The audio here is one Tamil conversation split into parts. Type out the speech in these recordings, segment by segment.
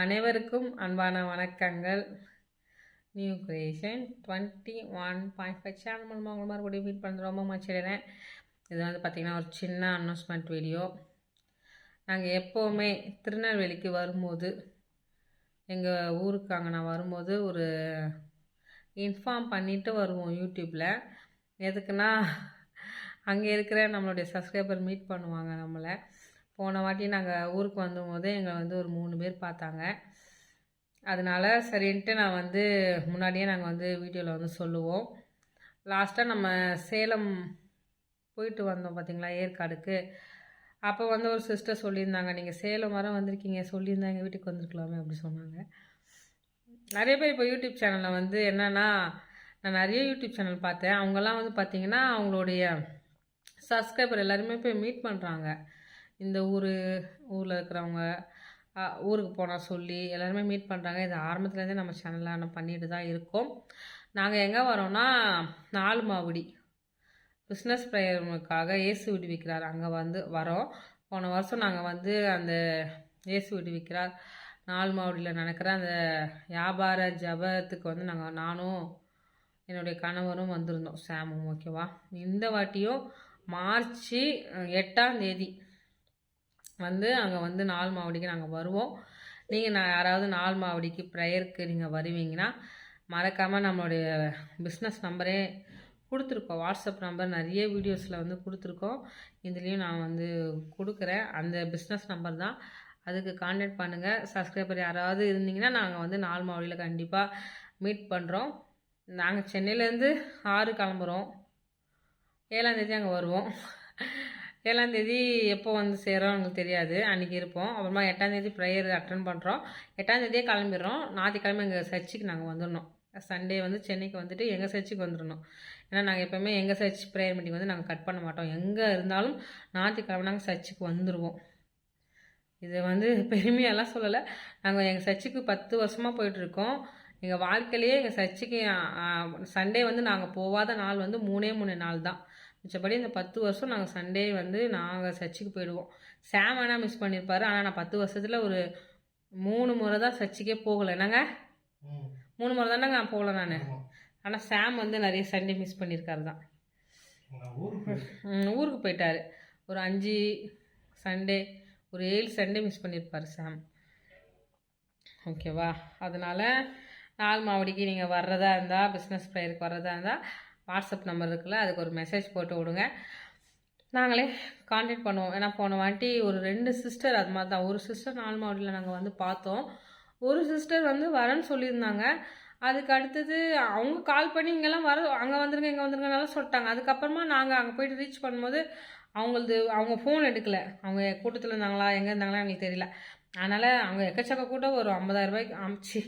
அனைவருக்கும் அன்பான வணக்கங்கள். New creation twenty one point five channel மூலமாக உங்களை கூட மீட் பண்ணுறது ரொம்ப மச்சிடுறேன் இது வந்து பார்த்திங்கன்னா ஒரு சின்ன அனௌன்ஸ்மெண்ட் வீடியோ நாங்கள் எப்போவுமே திருநெல்வேலிக்கு வரும்போது எங்கள் ஊருக்கு அங்கே நான் வரும்போது ஒரு இன்ஃபார்ம் பண்ணிவிட்டு வருவோம் யூடியூப்பில் எதுக்குன்னா அங்கே இருக்கிற நம்மளுடைய சப்ஸ்கிரைபர் மீட் பண்ணுவாங்க நம்மளை. போன வாட்டி நாங்கள் ஊருக்கு வந்தபோது எங்களை வந்து ஒரு மூணு பேர் பார்த்தாங்க. அதனால சரின்ட்டு நான் வந்து முன்னாடியே நாங்கள் வந்து வீடியோவில் வந்து சொல்லுவோம். லாஸ்ட்டாக நம்ம சேலம் போயிட்டு வந்தோம் பார்த்தீங்களா ஏற்காடுக்கு. அப்போ வந்து ஒரு சிஸ்டர் சொல்லியிருந்தாங்க நீங்கள் சேலம் வர வந்திருக்கீங்க சொல்லியிருந்தா எங்கள் வீட்டுக்கு வந்திருக்கலாமே அப்படி சொன்னாங்க. நிறைய பேர் இப்போ யூடியூப் சேனலில் வந்து என்னென்னா நான் நிறைய யூடியூப் சேனல் பார்த்தேன். அவங்கெல்லாம் வந்து பார்த்திங்கன்னா அவங்களுடைய சப்ஸ்கிரைபர் எல்லாருமே போய் மீட் பண்ணுறாங்க இந்த ஊர் ஊரில் இருக்கிறவங்க ஊருக்கு போனால் சொல்லி எல்லாருமே மீட் பண்ணுறாங்க இது ஆரம்பத்துலேருந்தே நம்ம சேனலில் ஆனால் பண்ணிட்டு தான் இருக்கோம். நாங்கள் எங்கே வரோம்னா நாலு மாவடி பிஸ்னஸ் ப்ரேயருக்காக இயேசு விடுவிக்கிறார். அங்கே வந்து வரோம். போன வருஷம் நாங்கள் வந்து அந்த இயேசு விடுவிக்கிறார். நாலு மாவடியில் நடக்கிற அந்த வியாபார ஜபத்துக்கு வந்து நாங்கள் நானும் என்னுடைய கணவரும் வந்திருந்தோம். சாமும் ஓகேவா? இந்த வாட்டியும் மார்ச் எட்டாம் தேதி வந்து அங்கே வந்து நாலு மாவடிக்கு நாங்கள் வருவோம். நீங்கள் நான் யாராவது நாலு மாவடிக்கு ப்ரேயருக்கு நீங்கள் வருவீங்கன்னா மறக்காமல் நம்மளுடைய பிஸ்னஸ் நம்பரே கொடுத்துருக்கோம். வாட்ஸ்அப் நம்பர் நிறைய வீடியோஸில் வந்து கொடுத்துருக்கோம். இதுலேயும் நான் வந்து கொடுக்குறேன். அந்த பிஸ்னஸ் நம்பர் தான். அதுக்கு காண்டாக்ட் பண்ணுங்கள் சப்ஸ்கிரைபர் யாராவது இருந்தீங்கன்னா நாங்கள் வந்து நாலு மாவடியில் கண்டிப்பாக மீட் பண்ணுறோம் நாங்கள் சென்னையிலேருந்து ஆறு கிளம்புறோம். ஏழாந்தேதி அங்கே வருவோம். ஏழாந்தேதி எப்போ வந்து சேரோம் எங்களுக்கு தெரியாது. அன்றைக்கி இருப்போம். அப்புறமா எட்டாந்தேதி ப்ரேயர் அட்டன் பண்ணுறோம் எட்டாந்தேதியே கிளம்பிடுறோம். ஞாயிற்றுக்கிழமை எங்கள் சர்ச்சுக்கு நாங்கள் வந்துடணும். சண்டே வந்து சென்னைக்கு வந்துட்டு எங்கள் சர்ச்சுக்கு வந்துடணும். ஏன்னா நாங்கள் எப்போவுமே எங்கள் சர்ச் ப்ரேயர் மீட்டிங் வந்து நாங்கள் கட் பண்ண மாட்டோம். எங்கே இருந்தாலும் ஞாயிற்றுக்கிழமை நாங்கள் சர்ச்சுக்கு வந்துடுவோம் இது வந்து பெருமையெல்லாம் சொல்லலை. நாங்கள் எங்கள் சர்ச்சுக்கு பத்து வருஷமாக போயிட்டுருக்கோம். எங்கள் வாழ்க்கையிலேயே எங்கள் சர்ச்சுக்கு சண்டே வந்து நாங்கள் போகாத நாள் வந்து மூணே மூணு நாள் தான் மிச்சப்படி இந்த பத்து வருஷம் நாங்கள் சண்டே வந்து நாங்கள் சர்ச்சுக்கு போயிடுவோம். சாம் வேணால் மிஸ் பண்ணியிருப்பாரு ஆனால் நான் பத்து வருஷத்தில் ஒரு மூணு முறை தான் சர்ச்சுக்கே போகலை. என்னங்க? மூணு முறை தானே நான் போகல நான். ஆனால் சாம் வந்து நிறைய சண்டே மிஸ் பண்ணியிருக்காரு தான். ஊருக்கு போயிட்டாரு. ஒரு அஞ்சு சண்டே ஒரு ஏழு சண்டே மிஸ் பண்ணியிருப்பார் சாம் ஓகேவா அதனால் நாலு மாவடிக்கு நீங்கள் வர்றதா இருந்தால் பிஸ்னஸ் ப்ரேயருக்கு வர்றதா இருந்தால் வாட்ஸ்அப் நம்பர் இருக்குல்ல அதுக்கு ஒரு மெசேஜ் போட்டு விடுங்க. நாங்களே காண்டாக்ட் பண்ணுவோம். ஏன்னா போன வாட்டி ஒரு ரெண்டு சிஸ்டர் அது மாதிரி தான். ஒரு சிஸ்டர் நாலு மாவட்டியில் நாங்கள் வந்து பார்த்தோம். ஒரு சிஸ்டர் வந்து வரேன்னு சொல்லியிருந்தாங்க. அதுக்கு அடுத்தது அவங்க கால் பண்ணி இங்கெல்லாம் வர அங்கே வந்துருங்க இங்கே வந்துருங்கனாலும் சொல்லிட்டாங்க. அதுக்கப்புறமா நாங்கள் அங்கே போயிட்டு ரீச் பண்ணும்போது அவங்களது அவங்க ஃபோன் எடுக்கலை. அவங்க கூட்டத்தில் இருந்தாங்களா எங்கே இருந்தாங்களா எங்களுக்கு தெரியல. அதனால் அவங்க எக்கச்சக்க கூட்டம் ஒரு ஐம்பதாயிரம் ரூபாய்க்கு அமிச்சு.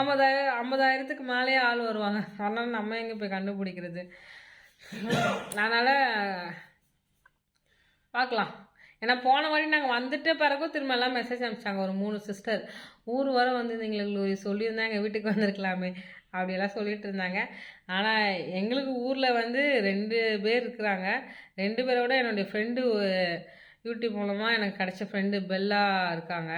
ஐம்பதாயிரம் ஐம்பதாயிரத்துக்கு மேலேயே ஆள் வருவாங்க. அதனால நம்ம எங்கே போய் கண்டுபிடிக்கிறது? அதனால் பார்க்கலாம் ஏன்னா போன வாட்டி நாங்கள் வந்துட்ட பிறகும் திரும்ப எல்லாம் மெசேஜ் அனுப்பிச்சாங்க. ஒரு மூணு சிஸ்டர் ஊர் வர வந்திருந்தீங்களே க்ளோரி சொல்லியிருந்தா எங்கள் வீட்டுக்கு வந்திருக்கலாமே. அப்படியெல்லாம் சொல்லிட்டு இருந்தாங்க. ஆனால் எங்களுக்கு ஊரில் வந்து ரெண்டு பேர் இருக்கிறாங்க. ரெண்டு பேரோட என்னுடைய ஃப்ரெண்டு யூடியூப் மூலமாக எனக்கு கிடச்ச ஃப்ரெண்டு பெல்லா இருக்காங்க.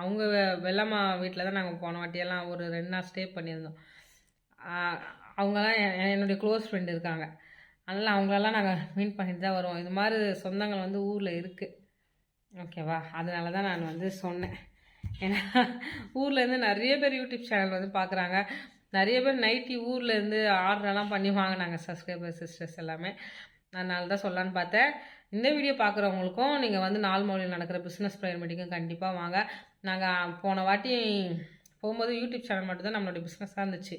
அவங்க வெள்ளம்மா வீட்டில் தான் நாங்கள் போன வாட்டியெல்லாம் ஒரு ரெண்டு நாள் ஸ்டே பண்ணியிருந்தோம். அவங்கெல்லாம் என்னுடைய க்ளோஸ் ஃப்ரெண்டு இருக்காங்க. அதனால் அவங்களெல்லாம் நாங்கள் மீட் பண்ணிட்டு தான் வருவோம். இது மாதிரி சொந்தங்கள் வந்து ஊரில் இருக்குது ஓகேவா அதனால தான் நான் வந்து சொன்னேன். ஏன்னா ஊர்லேருந்து நிறைய பேர் யூடியூப் சேனல் வந்து பார்க்குறாங்க நிறைய பேர் நைட்டி ஊர்லேருந்து ஆர்டர்லாம் பண்ணி வாங்கினாங்க சப்ஸ்கிரைபர் சிஸ்டர்ஸ் எல்லாமே. அதனால தான் சொல்லலான்னு பார்த்தேன். இந்த வீடியோ பார்க்குறவங்களுக்கும் நீங்கள் வந்து நாள் மொழியில் நடக்கிற பிஸ்னஸ் ப்ரேயர் மீட்டிங்கும் கண்டிப்பாக வாங்க நாங்கள் போன வாட்டி போகும்போது யூடியூப் சேனல் மட்டும்தான் நம்மளுடைய பிஸ்னஸாக இருந்துச்சு.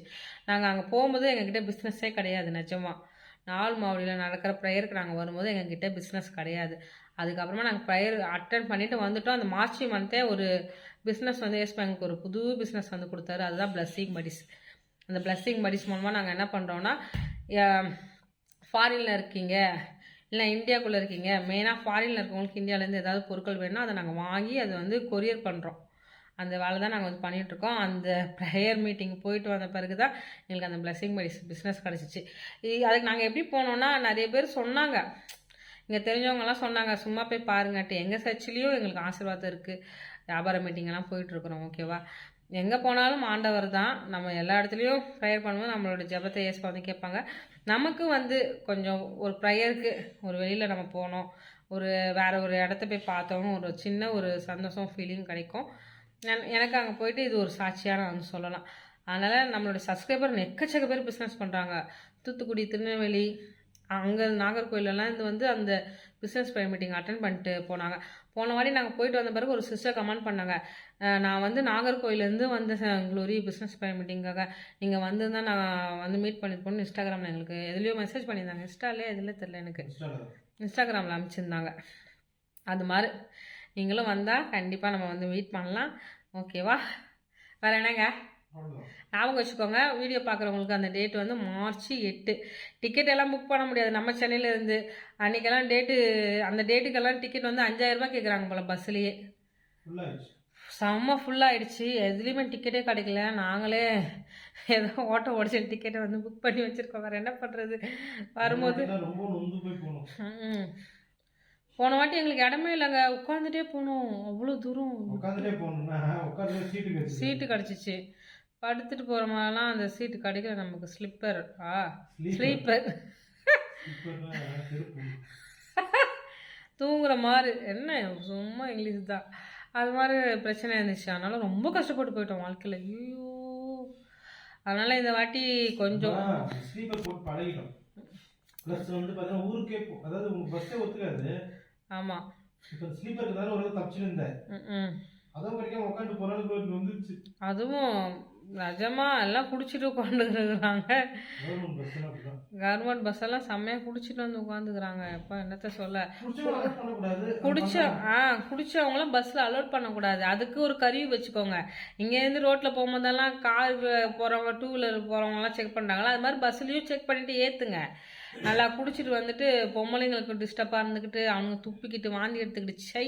நாங்கள் அங்கே போகும்போது எங்ககிட்ட பிஸ்னஸே கிடையாது நிஜமாக நாள் மாவடியில் நடக்கிற ப்ரேயருக்கு நாங்கள் வரும்போது எங்ககிட்ட பிஸ்னஸ் கிடையாது. அதுக்கப்புறமா நாங்கள் ப்ரேயர் அட்டன் பண்ணிவிட்டு வந்துவிட்டோம் அந்த மார்ச் மந்த்தே ஒரு பிஸ்னஸ் வந்து எஸ் பேங்க் ஒரு புது பிஸ்னஸ் வந்து கொடுத்தாரு. அதுதான் பிளஸ்ஸிங் படிஸ் அந்த பிளஸ்ஸிங் படிஸ் மூலமாக நாங்கள் என்ன பண்ணுறோன்னா ஃபாரினில் இருக்கீங்க. இல்லை இந்தியாக்குள்ளே இருக்கீங்க. மெயினாக ஃபாரினில் இருக்கவங்களுக்கு இந்தியாவிலேருந்து ஏதாவது பொருட்கள் வேணும்னா அதை நாங்கள் வாங்கி அதை வந்து கொரியர் பண்ணுறோம் அந்த வேலை தான் நாங்கள் வந்து பண்ணிகிட்ருக்கோம் அந்த ப்ரேயர் மீட்டிங் போயிட்டு வந்த பிறகு தான் எங்களுக்கு அந்த பிளஸ்ஸிங் படிஸ் பிஸ்னஸ் கிடச்சிச்சு. அதுக்கு நாங்கள் எப்படி போனோம்னா நிறைய பேர் சொன்னாங்க. இங்கே தெரிஞ்சவங்கலாம் சொன்னாங்க சும்மா போய் பாருங்கட்டு எங்கள் சர்ச்சிலையும் எங்களுக்கு ஆசீர்வாதம் இருக்குது வியாபார மீட்டிங்கெல்லாம் போயிட்டுருக்குறோம் ஓகேவா எங்கே போனாலும் ஆண்டவர் தான். நம்ம எல்லா இடத்துலையும் ப்ரேயர் பண்ணும்போது நம்மளோட ஜெபத்தை ஏசப்பா வந்து கேட்பாங்க. நமக்கு வந்து கொஞ்சம் ஒரு ப்ரேயருக்கு ஒரு வெளியில் நம்ம போனோம் ஒரு வேற ஒரு இடத்த போய் பார்த்தோம்னு ஒரு சின்ன ஒரு சந்தோஷம் ஃபீலிங் கிடைக்கும். எனக்கு அங்கே போயிட்டு இது ஒரு சாட்சியாக நான் வந்து சொல்லலாம். அதனால் நம்மளோட சப்ஸ்கிரைபர் எக்கச்சக்க பேர் பிஸ்னஸ் பண்ணுறாங்க தூத்துக்குடி திருநெல்வேலி அங்கே நாகர்கோயிலெல்லாம் இது வந்து அந்த பிஸ்னஸ் ப்ரையர் மீட்டிங் அட்டன் பண்ணிட்டு போனாங்க. போன வாட்டி நாங்கள் போயிட்டு வந்த பிறகு ஒரு சிஸ்டர் கமெண்ட் பண்ணாங்க. நான் வந்து நாகர்கோயிலேருந்து வந்த க்ளோரி பிஸ்னஸ் ப்ரையர் மீட்டிங்காக நீங்கள் வந்து தான் நான் வந்து மீட் பண்ணிருப்போம்னு இன்ஸ்டாகிராமில் எங்களுக்கு எதுலேயோ மெசேஜ் பண்ணியிருந்தாங்க. இன்ஸ்டாலே எதில் தெரில எனக்கு. இன்ஸ்டாகிராம். இன்ஸ்டாகிராமில் அனுப்பிச்சிருந்தாங்க. அது மாதிரி நீங்களும் வந்தால் கண்டிப்பாக நம்ம வந்து மீட் பண்ணலாம். ஓகேவா வேறு என்னங்க. ஞாபகம் வச்சுக்கோங்க வீடியோ பார்க்குறவங்களுக்கு அந்த டேட் வந்து மார்ச் எட்டு. டிக்கெட் எல்லாம் புக் பண்ண முடியாது. நம்ம சென்னையில இருந்து அன்றைக்கெல்லாம் டேட்டு அந்த டேட்டுக்கெல்லாம் டிக்கெட் வந்து அஞ்சாயிரம் ரூபாய் கேட்குறாங்க போல் ஆயிடுச்சு. செம்ம ஃபுல்லாகிடுச்சு எதுலேயுமே டிக்கெட்டே கிடைக்கல. நாங்களே ஏதோ ஓட்ட ஓடிச்ச டிக்கெட்டை வந்து புக் பண்ணி வச்சுருக்கோம். வேறு என்ன பண்ணுறது வரும்போது போகணும். போன வாட்டி எங்களுக்கு இடமே இல்லைங்க. உட்காந்துட்டே போனோம். அவ்வளோ தூரம். சீட்டு கிடச்சிச்சு. படுத்துட்டு போகிற மாதிரிலாம் அந்த சீட்டு கிடைக்கல நமக்கு ஸ்லிப்பர் ஆ ஸ்லீப்பர். தூங்குற மாதிரி என்ன சும்மா இங்கிலீஷ் தான் அது மாதிரி பிரச்சனை இருந்துச்சு அதனால ரொம்ப கஷ்டப்பட்டு போயிட்டோம் வாழ்க்கையில் ஐயோ அதனால இந்த வாட்டி கொஞ்சம் sleeper போட்டு பழகிட்டோம். Plus வந்து பாத்தீங்கன்னா ஊருக்கே அதாவது உங்க பஸ்ஸே ஒத்துக்காது. ஆமாம் இப்ப இருக்கிறதால ஒரு இருந்தேன். ம் அதுவும் கிடைக்காம உட்காந்து ஒரு வந்துருச்சு. அதுவும் நிஜமா எல்லாம் குடிச்சிட்டு உட்காந்துருக்குறாங்க. கவர்மெண்ட் பஸ் எல்லாம் செம்மையாக குடிச்சிட்டு வந்து உட்காந்துக்கிறாங்க. எப்போ என்னத்த சொல்ல. குடிச்ச ஆ குடிச்சவங்களாம் பஸ்ஸில் அலோட் பண்ணக்கூடாது. அதுக்கு ஒரு கருவி வச்சுக்கோங்க. இங்கேருந்து ரோட்டில் போகும்போதெல்லாம் கார் போகிறவங்க டூ வீலர் போகிறவங்கலாம் செக் பண்ணுறாங்களா அது மாதிரி பஸ்ஸுலேயும் செக் பண்ணிட்டு ஏற்றுங்க நல்லா குடிச்சிட்டு வந்துட்டு பொம்பளைங்களுக்கு டிஸ்டர்பாக இருந்துக்கிட்டு அவங்க துப்பிக்கிட்டு வாந்தி எடுத்துக்கிட்டு சை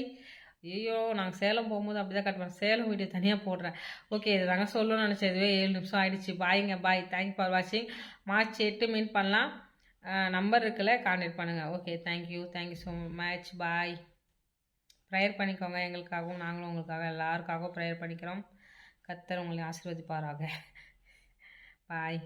ஐயோ நாங்கள் சேலம் போகும்போது அப்படி தான் கட்டுவேன் சேலம் வீடியோ தனியாக போடுறேன். ஓகே இது தாங்க சொல்லணும்னு நினச்சேன். இதுவே ஏழு நிமிஷம் ஆகிடுச்சு பாய்ங்க பாய் தேங்க் ஃபார் வாட்சிங் மார்ச் எட்டு மீன் பண்ணலாம். நம்பர் இருக்குல்ல காண்டக்ட் பண்ணுங்கள் okay thank you thank you so much bye prayer பண்ணிக்கோங்க. எங்களுக்காகவும் நாங்களும் உங்களுக்காக எல்லாருக்காகவும் ப்ரேயர் பண்ணிக்கிறோம். கத்தர் உங்களை ஆசீர்வதிப்பாராக. பாய்